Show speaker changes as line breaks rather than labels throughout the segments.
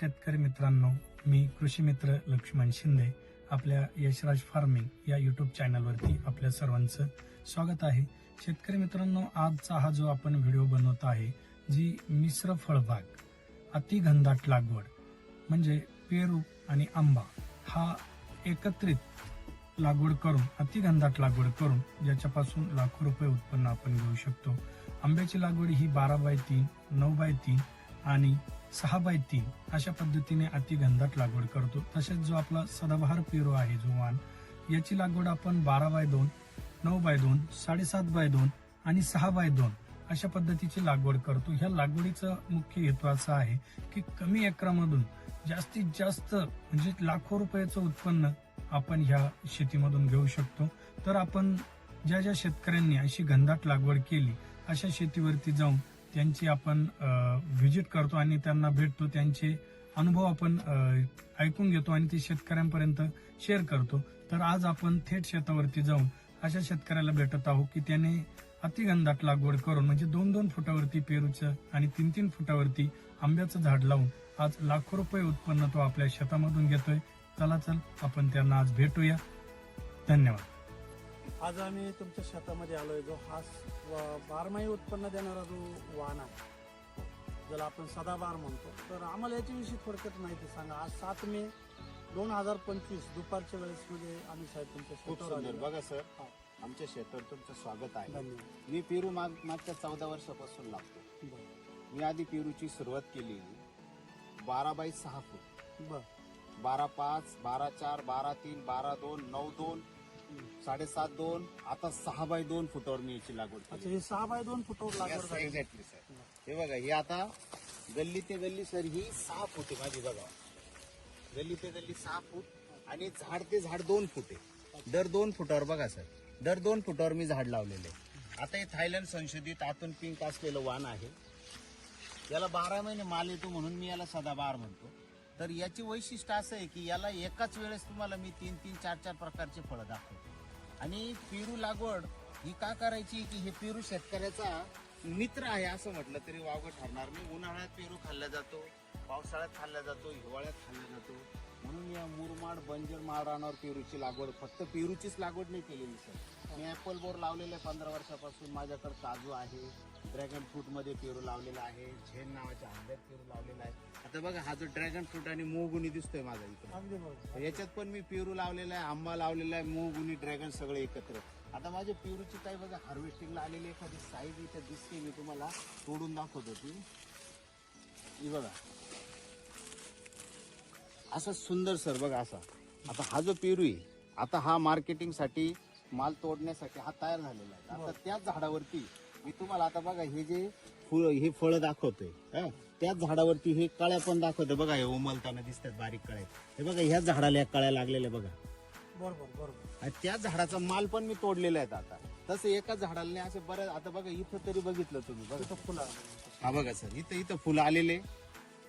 शेतकरी मित्रांनो मी कृषी मित्र लक्ष्मण शिंदे आपल्या यशराज फार्मिंग या युट्यूब चॅनलवरती आपल्या सर्वांचं स्वागत आहे. शेतकरी मित्रांनो आजचा हा जो आपण व्हिडिओ बनवत आहे जी मिश्र फळबाग अतिघनदाट लागवड म्हणजे पेरू आणि आंबा हा एकत्रित लागवड करून अतिघनदाट लागवड करून ज्याच्यापासून लाखो रुपये उत्पन्न आपण घेऊ शकतो. आंब्याची लागवड ही बारा बाय तीन नऊ बाय तीन आणि सहा बाय तीन अशा पद्धतीने अति घनदाट लागवड करतो. तसेच जो आपला सदाबहार पेरू आहे जो वाण याची लागवड आपण बारा बाय दोन नऊ बाय दोन साडेसात बाय दोन आणि सहा बाय दोन अशा पद्धतीची लागवड करतो. ह्या लागवडीचा मुख्य हेतू असा आहे की कमी एकरामधून जास्तीत जास्त म्हणजे लाखो रुपयाचं उत्पन्न आपण ह्या शेतीमधून घेऊ शकतो. तर आपण ज्या ज्या शेतकऱ्यांनी अशी घनदाट लागवड केली अशा शेतीवरती जाऊन त्यांची आपण व्हिजिट करतो आणि त्यांना भेटतो. त्यांचे अनुभव आपण ऐकून घेतो आणि ते शेतकऱ्यांपर्यंत शेअर करतो. तर आज आपण थेट शेतावरती जाऊन अशा शेतकऱ्याला भेटत आहोत की त्याने अतिगंधात लागवड करून म्हणजे दोन दोन फुटावरती पेरूचं आणि तीन तीन फुटावरती आंब्याचं झाड लावून आज लाखो रुपये उत्पन्न तो आपल्या शेतामधून घेतोय. चला चल आपण त्यांना आज भेटूया. धन्यवाद.
आज आम्ही तुमच्या शेतामध्ये आलोय जो हा बारमाही उत्पन्न देणारा जो वाहन आहे ज्याला आपण सदाबार म्हणतो. तर आम्हाला याच्याविषयी थोडक्यात माहिती सांगा. आज सात मे दोन हजार पंचवीस दुपारच्या वेळेस मध्ये आम्ही साहेब तुमच्या
खूप सुंदर. बघा सर
हा,
आमच्या शेतावर तुमचं स्वागत आहे.
धन्यवाद.
मी पेरू माग मागच्या चौदा वर्षापासून लागतो.
बर.
मी आधी पेरूची सुरुवात केली बारा बाय सहा फूट.
बर.
बारा पाच बारा चार बारा तीन बारा दोन नऊ दोन साडेसात दोन आता सहा बाय दोन फुटावर मी याची लागवड
अच्छा हे सहा बाय दोन फुटावर लागवड झाली.
सर हे बघा ही आता गल्ली ते गल्ली सर ही सहा फूट आहे माझी बघा. गल्ली ते गल्ली सहा फूट आणि झाड ते झाड दोन फूट आहे. दर दोन फुटावर बघा सर दर दोन फुटावर मी झाड लावलेले आहे. आता हे थायलंड संशोधित आतून पिंक असलेलं वाण आहे. याला बारा महिने माल येतो म्हणून मी याला सदाबहार म्हणतो. तर याची वैशिष्ट्य असं आहे की याला एकाच वेळेस तुम्हाला मी तीन तीन चार चार प्रकारचे फळं दाखवतो. आणि पेरू लागवड ही का करायची की हे पेरू शेतकऱ्याचा मित्र आहे असं म्हटलं तरी वावगं ठरणार नाही. उन्हाळ्यात पेरू खाल्ला जातो पावसाळ्यात खाल्ला जातो हिवाळ्यात खाल्ला जातो. म्हणून या मुरमाड बंजर माळरानावर पेरूची लागवड फक्त पेरूचीच लागवड नाही केलेली सर. मी ऍपल बोर लावलेले पंधरा वर्षापासून. माझ्याकडे काजू आहे ड्रॅगन फ्रूटमध्ये पेरू लावलेला आहे झेन नावाच्या आंब्यात पेरू लावलेला आहे. आता बघा हा जो ड्रॅगन फ्रूट आणि मोगुनी दिसतोय माझा इकडे. याच्यात पण मी पेरू लावलेला आहे आंबा लावलेला आहे उनी ड्रॅगन सगळे एकत्र. आता माझ्या पेरूची काही बघा हार्वेस्टिंगला आलेली एखादी साईज इथं दिसते मी तुम्हाला तोडून दाखवतो ती. ही बघा. असं सुंदर सर बघा असा. आता हा जो पेरू आहे आता हा मार्केटिंगसाठी माल तोडण्यासाठी हा तयार झालेला आहे. आता त्याच झाडावरती मी तुम्हाला आता बघा हे जे फुल हे फळं दाखवतोय हं? त्याच झाडावरती हे कळ्या पण दाखवतोय. बघा हे उमलताना दिसतात बारीक कळ्या. हे बघा ह्याच झाडाला या कळ्या लागलेल्या बघा.
बरोबर बरोबर.
आणि त्याच झाडाचा माल पण मी तोडलेला आहे आता. तसं एकाच झाडाला नाही असं बरं आता बघा इथं तरी बघितलं तुम्ही बघा.
फुलं
हा बघा सर इथं इथं फुलं आलेले.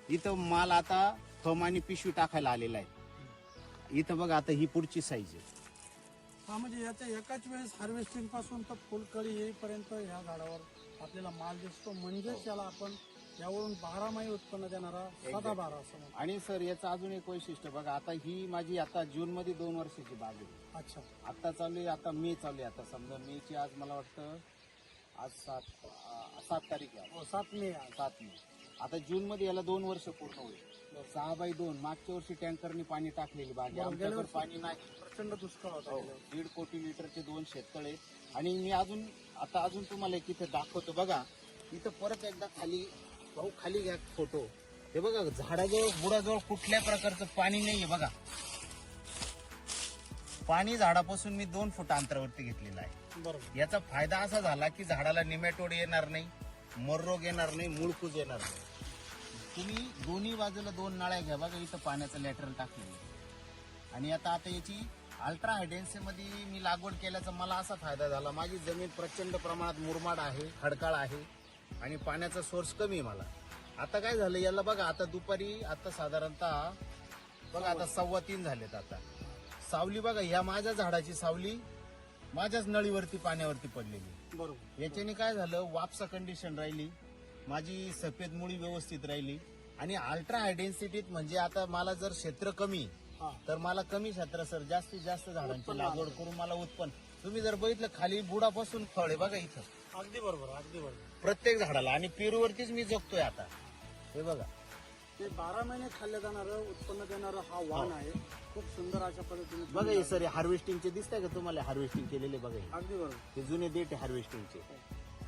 इथं माल आता थम आणि पिशवी टाकायला आलेला आहे. इथं बघा आता ही पुढची साईज आहे.
हा म्हणजे याच्या एकाच वेळेस हार्वेस्टिंगपासून तर फुलकळी येईपर्यंत ह्या झाडावर आपल्याला माल दिसतो. म्हणजेच याला आपण यावरून बारामाही उत्पन्न देणारा सदाबारा असं म्हणतो.
आणि सर याचं अजून एक वैशिष्ट्य बघा आता ही माझी आता जून मध्ये दोन वर्षाची बाग आहे.
अच्छा.
आता चालू आहे आता मे चालू आहे आता. समजा मेची आज मला वाटतं आज सात सात तारीख आहे.
हो सात मे आज.
सात मे. आता जून मध्ये याला दोन वर्ष पूर्ण होईल. सहा बाय दोन मागच्या वर्षी टँकरनी पाणी टाकलेली बाग
गेल्या
आमच्याकडे. पाणी नाही.
प्रचंड दुष्काळ होता
हो. दीड कोटी लिटरचे दोन शेततळे. आणि मी अजून आता अजून तुम्हाला एक इथे दाखवतो. बघा इथं परत एकदा खाली भाऊ खाली घ्या फोटो हे बघा झाडाजवळ बुडाजवळ कुठल्या प्रकारचं पाणी नाहीये बघा. पाणी झाडापासून मी दोन फूट अंतरावरती घेतलेलं आहे.
बरोबर
याचा फायदा असा झाला की झाडाला निमॅटोड येणार नाही मररोग येणार नाही मुळकूज येणार नाही. तुम्ही दोन्ही बाजूला दोन नाळ्या घ्या बघा इथं पाण्याचं लॅटरल टाकलेलं आहे. आणि आता आता याची अल्ट्रा हायडेन्सीमध्ये मी लागवड केल्याचा मला असा फायदा झाला. माझी जमीन प्रचंड प्रमाणात मुरमाड आहे खडकाळ आहे आणि पाण्याचा सोर्स कमी आहे मला. आता काय झालं याला बघा आता दुपारी आता साधारणतः बघा आता सव्वा तीन झालेत आता. सावली बघा ह्या माझ्या झाडाची सावली माझ्याच नळीवरती पाण्यावरती पडलेली
बरोबर.
याच्याने काय झालं वापसा कंडिशन राहिली. माझी सफेद मुळी व्यवस्थित राहिली. आणि अल्ट्रा हाय डेन्सिटीत म्हणजे आता मला जर क्षेत्र कमी
हा.
तर मला कमी क्षेत्र सर जास्तीत जास्त झाडांची लागवड करून मला उत्पन्न. तुम्ही जर बघितलं खाली बुडापासून फळ आहे बघा इथं.
अगदी बरोबर अगदी बरोबर.
प्रत्येक झाडाला. आणि पेरूवरतीच मी जगतोय आता. हे बघा.
ते बारा महिने खाल्लं जाणारं उत्पन्न देणारं हा वाण आहे. खूप सुंदर अशा पद्धतीने
हो. बघा हे सर हार्वेस्टिंगचे दिसतंय का तुम्हाला? हार्वेस्टिंग केलेले बघा हे.
अगदी बरोबर.
हे जुने देठ हार्वेस्टिंगचे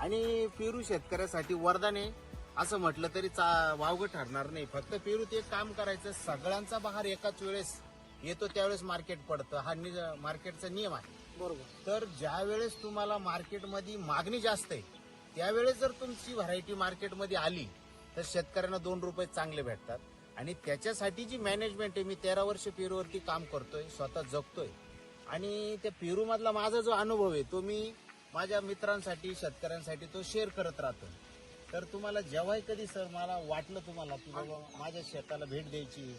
आणि पेरू शेतकऱ्यासाठी वरदाने असं म्हटलं तरी चा- वावगं ठरणार नाही. फक्त पेरूत एक काम करायचं सगळ्यांचा बहार एकाच वेळेस येतो त्यावेळेस मार्केट पडतं. हा नि- मार्केटचा नियम आहे.
बरोबर.
तर ज्या वेळेस तुम्हाला मार्केटमध्ये मागणी जास्त आहे त्यावेळेस जर तुमची व्हरायटी मार्केटमध्ये आली तर शेतकऱ्यांना दोन रुपये चांगले भेटतात. आणि त्याच्यासाठी जी मॅनेजमेंट आहे मी तेरा वर्ष पेरूवरती काम करतोय स्वतः जगतोय. आणि त्या पेरू मधला माझा जो अनुभव आहे तो मी माझ्या मित्रांसाठी शेतकऱ्यांसाठी तो शेअर करत राहतो. तर तुम्हाला जेव्हाही कधी सर मला वाटलं तुम्हाला की बाबा माझ्या शेताला भेट द्यायची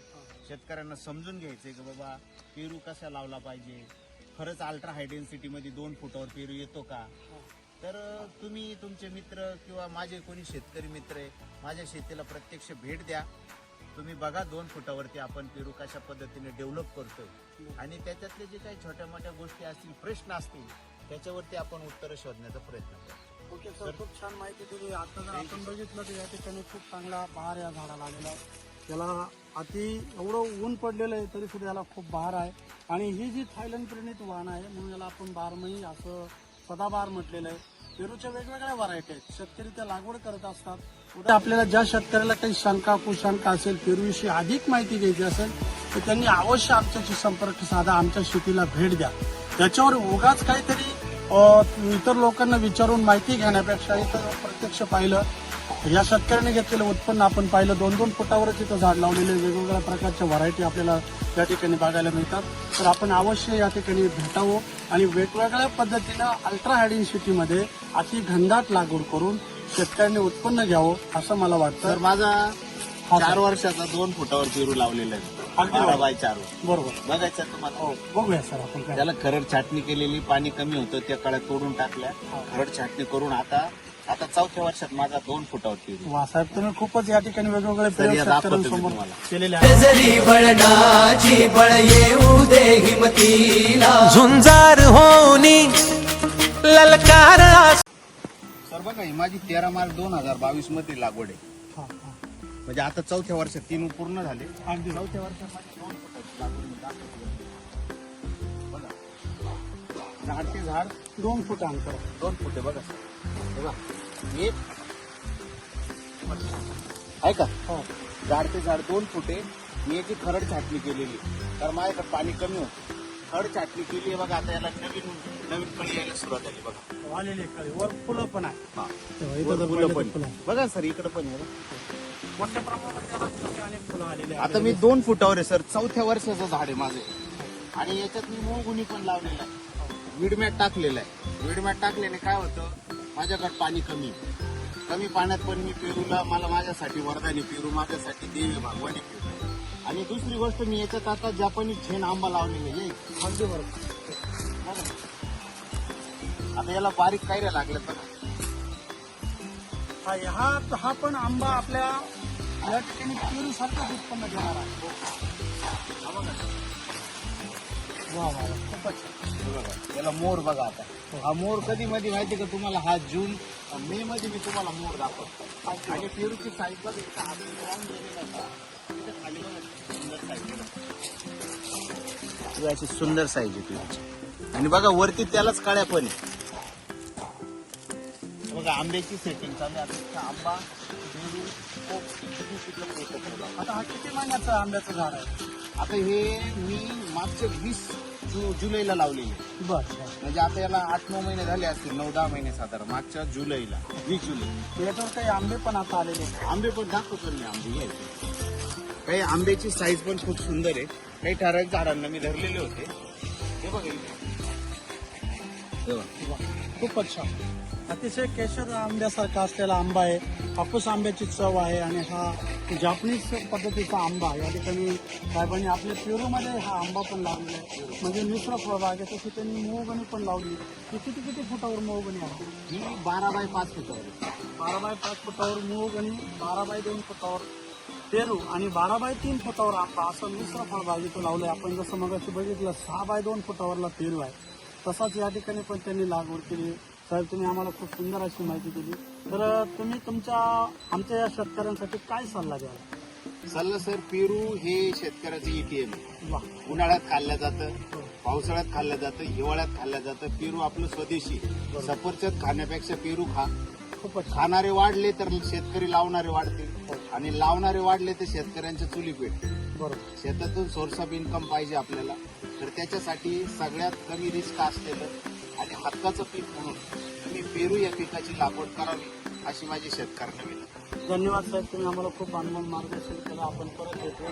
शेतकऱ्यांना समजून घ्यायचे की बाबा पेरू कसा लावला पाहिजे? खरंच अल्ट्रा हाय डेन्सिटीमध्ये दोन फुटावर पेरू येतो का? तर तुम्ही तुमचे मित्र किंवा माझे कोणी शेतकरी मित्र आहे माझ्या शेतीला प्रत्यक्ष भेट द्या. तुम्ही बघा दोन फुटावरती आपण पेरू कशा पद्धतीने डेव्हलप करतोय. आणि त्याच्यातले जे काही छोट्या मोठ्या गोष्टी असतील प्रश्न असतील त्याच्यावरती आपण उत्तरं शोधण्याचा प्रयत्न करतो
ओके सर खूप छान माहिती दिली. आता जर आपण बघितलं तर या ठिकाणी खूप चांगला बहार या झाडाला आलेला आहे. त्याला अति एवढं ऊन पडलेलं आहे तरी सुद्धा याला खूप बहार आहे. आणि ही जी थायलंड प्रेरित वाण आहे म्हणून याला आपण बारमही असं सदाबहार म्हटलेलं आहे. पेरूच्या वेगवेगळ्या व्हरायटी आहेत. शेतकरी त्या लागवड करत असतात. उद्या आपल्याला ज्या शेतकऱ्याला काही शंका कुशंका असेल पेरूविषयी अधिक माहिती घ्यायची असेल तर त्यांनी अवश्य आमच्याशी संपर्क साधा आमच्या शेतीला भेट द्या. त्याच्यावर उगाच काहीतरी इतर लोकांना विचारून माहिती घेण्यापेक्षा इथं प्रत्यक्ष पाहिलं. या शेतकऱ्याने घेतलेलं उत्पन्न आपण पाहिलं. दोन दोन फुटावरच इथं झाड लावलेले वेगवेगळ्या प्रकारच्या व्हरायटी आपल्याला या ठिकाणी बघायला मिळतात. तर आपण अवश्य या ठिकाणी भेटावं आणि वेगवेगळ्या पद्धतीनं अल्ट्रा हायडिंग सिटीमध्ये अति घनदाट लागवड करून शेतकऱ्यांनी उत्पन्न घ्यावं असं मला
तर
वाटतं
माझा
हा,
चार. वर्षाचा दोन फुटावर पेरू लावलेला आहे
अगदी
बारा
बरोबर.
बाय चार वर
बरोबर.
बघायचं तुम्हाला.
हो बघूया सर आपण काय.
त्याला खरड छाटणी केलेली पाणी कमी होतं त्या काळात तोडून टाकल्या. खरड छाटणी करून आता आता चौथ्या वर्षात माझा दोन फुटावर पेरू
वा साहेब तुम्ही खूपच या ठिकाणी वेगवेगळे प्रयोग
या दाखवतो मी
शेतकऱ्यांसमोर
तुम्हाला.
केलेले आहेत.
जरी बळणाची बळ येऊ दे हिमतीला. झुंजार होनी ललकार
सर बघा ही माझी तेरा मार्च दोन हजार बावीसमध्ये लागवड आहे.
हा, हा.
म्हणजे आता चौथ्या वर्षात तीन पूर्ण झाले.
अगदी.
चौथ्या वर्षात माझी दोन फुटाची लागवड मी दाखवतो. बघा. झाड ते झाड
दोन फूट अंतर.
दोन फुटे बघा. बघा. एक. आहे का?
हो.
झाड ते झाड दोन फुटे मी याची खरड छाटणी केलेली. कारण माझ्याकडे पाणी कमी होतं. खरड छाटणी केली आहे बघा. आता याला नवीन नवीन कळी यायला सुरुवात झाली बघा.
आलेली कळी वर फुलं पण आहे
हा.
तेव्हा इथं
वर
जर
फुलं
पाहिलं
पण
तर फुलं आहे.
बघा सर इकडे पण आहे बघा.
मोठ्या अनेक फुलं आहेत.
आता मी दोन फुटावर आहे सर. चौथ्या वर्षाचं झाड आहे माझे. आणि याच्यात मी मोगुनी पण लावलेला आहे. विडमॅट टाकलेला आहे. विडमॅट टाकल्याने काय होतं? माझ्याकडे पाणी कमी आहे. कमी पाण्यात पण मी पेरूला मला माझ्यासाठी वरदानी पेरू माझ्यासाठी देवी भागवानी पेरू आणि दुसरी गोष्ट मी याच्यात आता जपानी झेन आंबा लावलेला आहे.
अगदी बरोबर.
आता याला बारीक कायऱ्या लागल्यात पण
हा हा हा पण आंबा आपल्या या ठिकाणी पेरूसारखंच उत्पन्न घेणार आहे वा वा खूपच
बघा, याला मोर बघा आता. हा मोर कधी मध्ये माहिती का तुम्हाला? हा जून मे मध्ये मी तुम्हाला मोर दाखवतो. आणि पेरूची साईज बघा इथं खाली बघा, सुंदर साईज अशी सुंदर साईज आहे पेरूची. आणि बघा वरती त्यालाच काळ्या पण आहे बघा आंब्याची सेटिंग चालू आहे. आंबा पेरू
आता हा किती महिन्याचं आंब्याचं झाड आहे
आता हे मी मागच्या वीस जु जुलैला लावलेले
बर
म्हणजे आता याला आठ नऊ महिने झाले असतील नऊ दहा महिने साधारण मागच्या जुलैला वीस जुलै
याच्यावर काही आंबे पण आता आलेले आहेत.
आंबे पण दाखवतो मी आंबे हे. काही आंब्याची साईज पण खूप सुंदर आहे काही ठराविक झाडांना मी धरलेले होते हे बघा इथे.
खूपच छान अतिशय केशर आंब्यासारखा असलेला आंबा आहे. हापूस आंब्याची चव आहे आणि हा जापनीज पद्धतीचा आंबा या ठिकाणी साहेबांनी आपल्या पेरूमध्ये हा आंबा पण लावलेला आहे. म्हणजे मिश्र फळबाग आहे. तशी त्यांनी मोहगणी पण लावली. ती किती किती फुटावर मोहगणी आहे?
ही बारा बाय पाच फुटावर. आहे.
बारा बाय पाच फुटावर मूग आणि बारा बाय दोन फुटावर पेरू आणि बारा बाय तीन फुटावर आंबा असं मिश्र फळबागेचं लावलंय. आपण जसं मगाशी बघितलं सहा बाय दोन फुटावरला पेरू आहे. तसाच या ठिकाणी पण त्यांनी लागवड केली. साहेब तुम्ही आम्हाला खूप सुंदर अशी माहिती दिली. तर तुम्ही तुमच्या आमच्या या शेतकऱ्यांसाठी काय सल्ला द्याल?
सल्ला सर पेरू हे शेतकऱ्याचं ईटीएम
वा.
उन्हाळ्यात खाल्लं जातं पावसाळ्यात खाल्लं जातं हिवाळ्यात खाल्लं जातं. पेरू आपलं स्वदेशी सफरचंद खाण्यापेक्षा पेरू खा. खाणारे वाढले तर शेतकरी लावणारे वाढतील. आणि लावणारे वाढले तर शेतकऱ्यांच्या चुली पेटतील
बरोबर.
शेतातून सोर्स ऑफ इन्कम पाहिजे आपल्याला. तर त्याच्यासाठी सगळ्यात कमी रिस्क असलेलं आणि हक्काचं पीक म्हणून तुम्ही पेरू या पिकाची लागवड करावी अशी माझी शेतकऱ्यांना विनंती.
धन्यवाद साहेब तुम्ही आम्हाला खूप अनुभव मार्गदर्शन केलं. आपण परत
येतो